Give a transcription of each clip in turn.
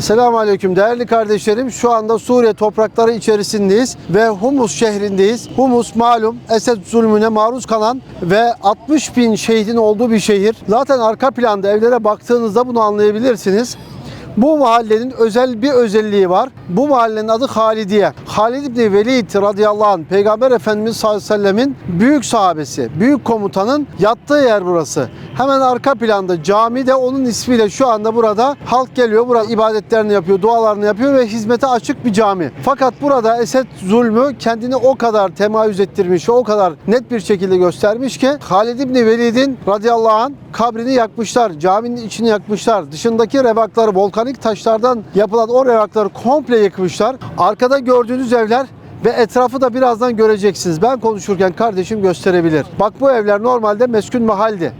Selamun Aleyküm değerli kardeşlerim. Şu anda Suriye toprakları içerisindeyiz ve Humus şehrindeyiz. Humus malum Esed zulmüne maruz kalan ve 60 bin şehidin olduğu bir şehir. Zaten arka planda evlere baktığınızda bunu anlayabilirsiniz. Bu mahallenin özel bir özelliği var. Bu mahallenin adı Halidiye. Halid İbni Velid radıyallahu anh Peygamber Efendimiz sallallahu aleyhi ve sellemin büyük sahabesi, büyük komutanın yattığı yer burası. Hemen arka planda cami de onun ismiyle şu anda burada halk geliyor. Burada ibadetlerini yapıyor, dualarını yapıyor ve hizmete açık bir cami. Fakat burada Esed zulmü kendini o kadar temayüz ettirmiş, o kadar net bir şekilde göstermiş ki Halid İbni Velid'in radıyallahu anh kabrini yakmışlar, caminin içini yakmışlar. Dışındaki revakları, volkanik taşlardan yapılan o revakları komple yıkmışlar. Arkada gördüğünüz evler ve etrafı da birazdan göreceksiniz. Ben konuşurken kardeşim gösterebilir. Bak bu evler normalde meskun mahaldi.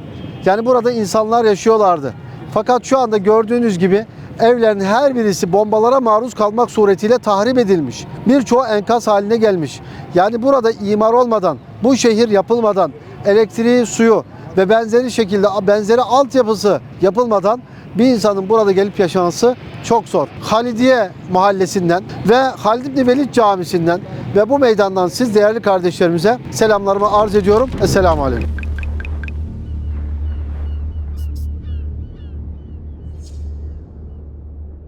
Yani burada insanlar yaşıyorlardı. Fakat şu anda gördüğünüz gibi evlerin her birisi bombalara maruz kalmak suretiyle tahrip edilmiş. Birçoğu enkaz haline gelmiş. Yani burada imar olmadan, bu şehir yapılmadan, elektriği, suyu ve benzeri şekilde benzeri altyapısı yapılmadan bir insanın burada gelip yaşaması çok zor. Halidiye mahallesinden ve Halid İbni Velid camisinden ve bu meydandan siz değerli kardeşlerimize selamlarımı arz ediyorum. Esselamu Aleyküm.